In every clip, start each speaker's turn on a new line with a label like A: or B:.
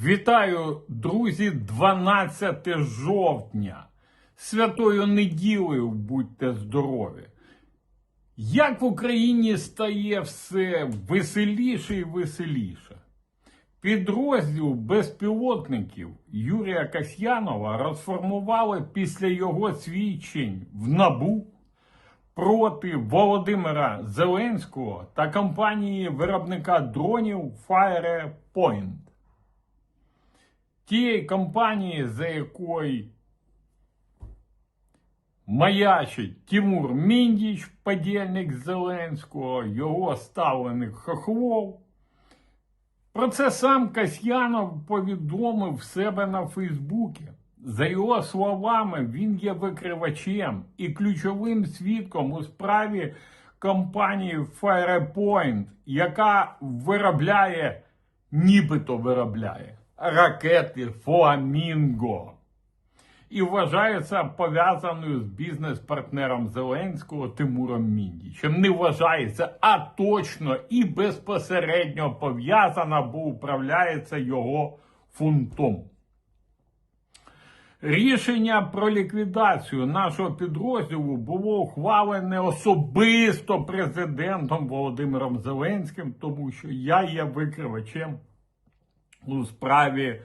A: Вітаю, друзі, 12 жовтня. Святою неділею будьте здорові. Як в Україні стає все веселіше і веселіше? Підрозділ безпілотників Юрія Касьянова розформували після його свідчень в НАБУ проти Володимира Зеленського та компанії виробника дронів Firepoint тієї компанії, за якою маячить Тимур Міндіч, подільник Зеленського, його ставленик Хохлов. Про це сам Касьянов повідомив в себе на Фейсбуці. За його словами, він є викривачем і ключовим свідком у справі компанії Firepoint, яка виробляє, нібито виробляє ракети Фламінго. І вважається пов'язаною з бізнес-партнером Зеленського Тимуром Міндічем. Не вважається, а точно і безпосередньо пов'язана, бо управляється його фунтом. Рішення про ліквідацію нашого підрозділу було ухвалене особисто президентом Володимиром Зеленським, тому що я є викривачем у справі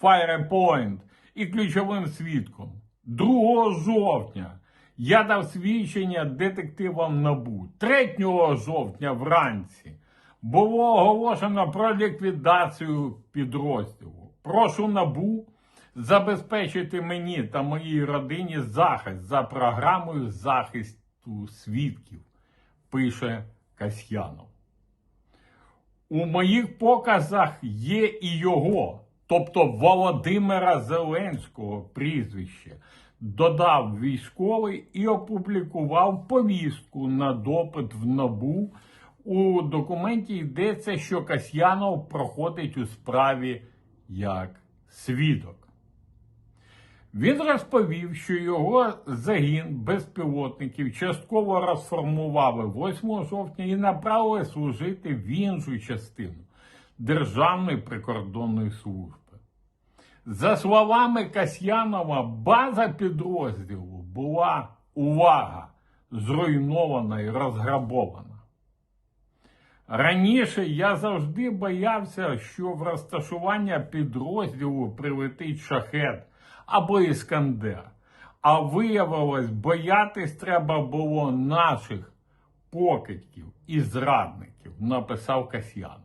A: Firepoint і ключовим свідком. 2 жовтня я дав свідчення детективам НАБУ. 3 жовтня вранці було оголошено про ліквідацію підрозділу. Прошу НАБУ забезпечити мені та моїй родині захист за програмою захисту свідків, пише Касьянов. У моїх показах є і його, тобто Володимира Зеленського прізвище. Додав військовий і опублікував повістку на допит в НАБУ. У документі йдеться, що Касьянов проходить у справі як свідок. Він розповів, що його загін безпілотників частково розформували 8 жовтня і направили служити в іншу частину Державної прикордонної служби. За словами Касьянова, база підрозділу була увага, зруйнована і розграбована. Раніше я завжди боявся, що в розташування підрозділу прилетить шахет або Іскандер. А виявилось, боятись треба було наших покидьків і зрадників, написав Касьянов.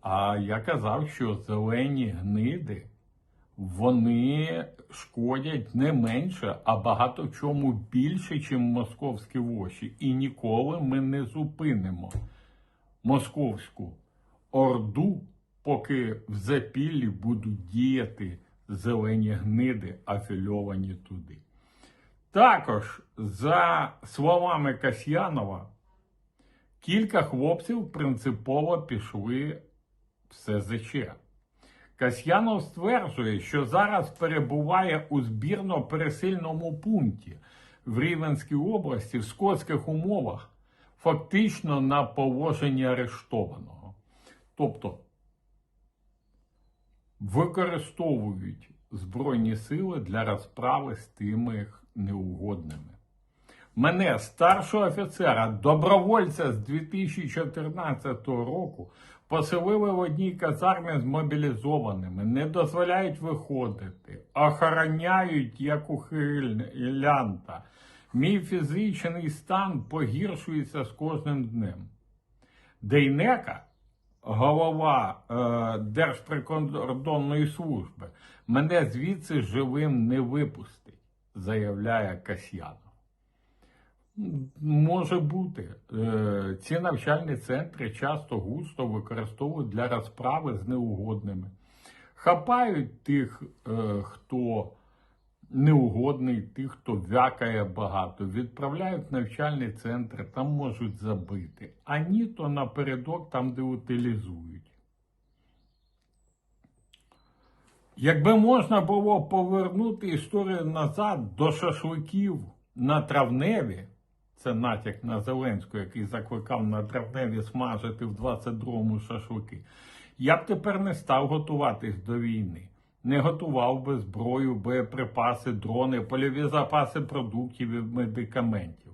A: А я казав, що зелені гниди вони шкодять не менше, а багато чому більше, ніж московські воші. І ніколи ми не зупинимо московську орду, поки в запіллі будуть діяти зелені гниди, афільовані туди. Також, за словами Касьянова, кілька хлопців принципово пішли в СЗЧ. Касьянов стверджує, що зараз перебуває у збірно-пересильному пункті в Рівенській області в скотських умовах, фактично на положенні арештованого. Тобто використовують Збройні сили для розправи з тими неугодними. Мене, старшого офіцера, добровольця з 2014 року, поселили в одній казармі з мобілізованими, не дозволяють виходити, охороняють як ухилянта. Мій фізичний стан погіршується з кожним днем. Дейнека, голова е, Держприкордонної служби, мене звідси живим не випустить, заявляє Касьянов. Може бути, Е, ці навчальні центри часто густо використовують для розправи з неугодними. Хапають тих, е, хто неугодний, тих, хто вякає багато, відправляють в навчальні центри, там можуть забити, а ні, то напередок там, де утилізують. Якби можна було повернути історію назад до шашликів на травневі, Це натяк на Зеленського, який закликав на травневі смажити в 22-му шашлики. Я б тепер не став готуватись до війни. Не готував би зброю, боєприпаси, дрони, польові запаси продуктів і медикаментів.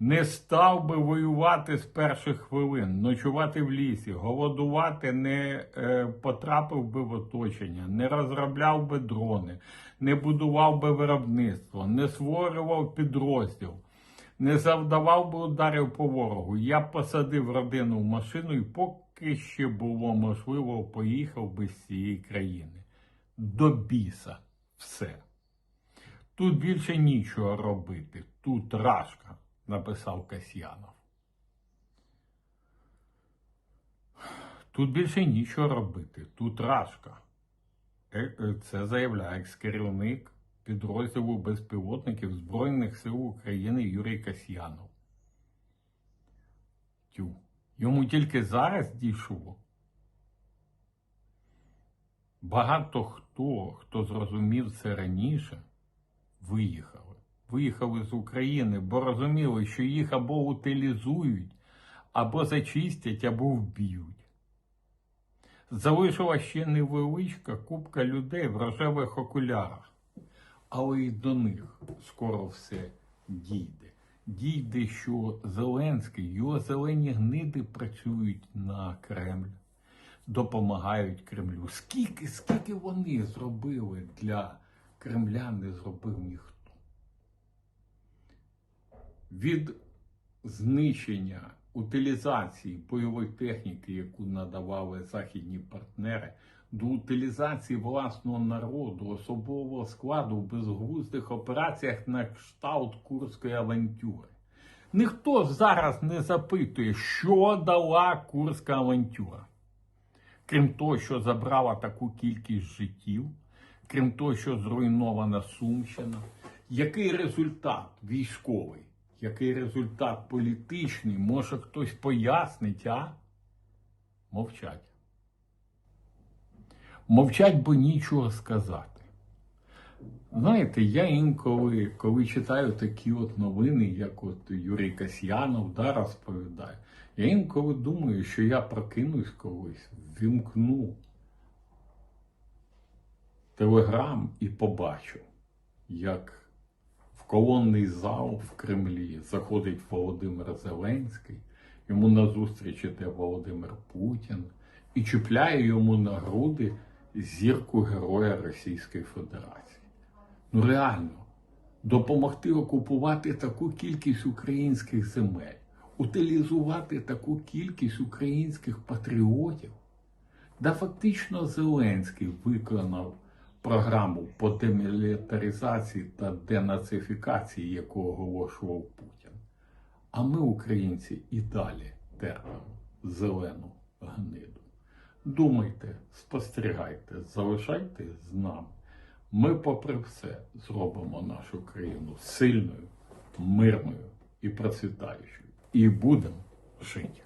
A: Не став би воювати з перших хвилин, ночувати в лісі, голодувати, не е, потрапив би в оточення, не розробляв би дрони, не будував би виробництво, не створював підрозділ, не завдавав би ударів по ворогу. Я б посадив родину в машину і поки ще було можливо, поїхав би з цієї країни. До біса все. Тут більше нічого робити, тут рашка, написав Касьянов. Тут більше нічого робити, тут рашка. Е, е, Це заявляє екс-керівник підрозділу безпілотників Збройних сил України Юрій Касьянов. Тю. Йому тільки зараз дійшло. Багато хто, хто зрозумів це раніше, виїхали. Виїхали з України, бо розуміли, що їх або утилізують, або зачистять, або вб'ють. Залишила ще невеличка купка людей в рожевих окулярах, але і до них скоро все дійде. Дійде, що Зеленський, його зелені гниди працюють на Кремль допомагають Кремлю. Скільки, скільки вони зробили для Кремля, не зробив ніхто. Від знищення утилізації бойової техніки, яку надавали західні партнери, до утилізації власного народу, особового складу в безглуздих операціях на кшталт Курської авантюри. Ніхто зараз не запитує, що дала Курська авантюра крім того, що забрала таку кількість життів, крім того, що зруйнована Сумщина, який результат військовий, який результат політичний, може хтось пояснить, а? Мовчать. Мовчать, бо нічого сказати. Знаєте, я інколи, коли читаю такі от новини, як от Юрій Касьянов да, розповідає, я інколи думаю, що я прокинусь колись, вімкну телеграм і побачу, як в колонний зал в Кремлі заходить Володимир Зеленський, йому назустріч іде Володимир Путін і чіпляє йому на груди зірку Героя Російської Федерації. Ну реально, допомогти окупувати таку кількість українських земель, утилізувати таку кількість українських патріотів. Да фактично Зеленський виконав програму по демілітаризації та денацифікації, яку оголошував Путін. А ми, українці, і далі терпимо зелену гниду. Думайте, спостерігайте, залишайте з нами. Ми, попри все, зробимо нашу країну сильною, мирною і процвітаючою. І будемо жити.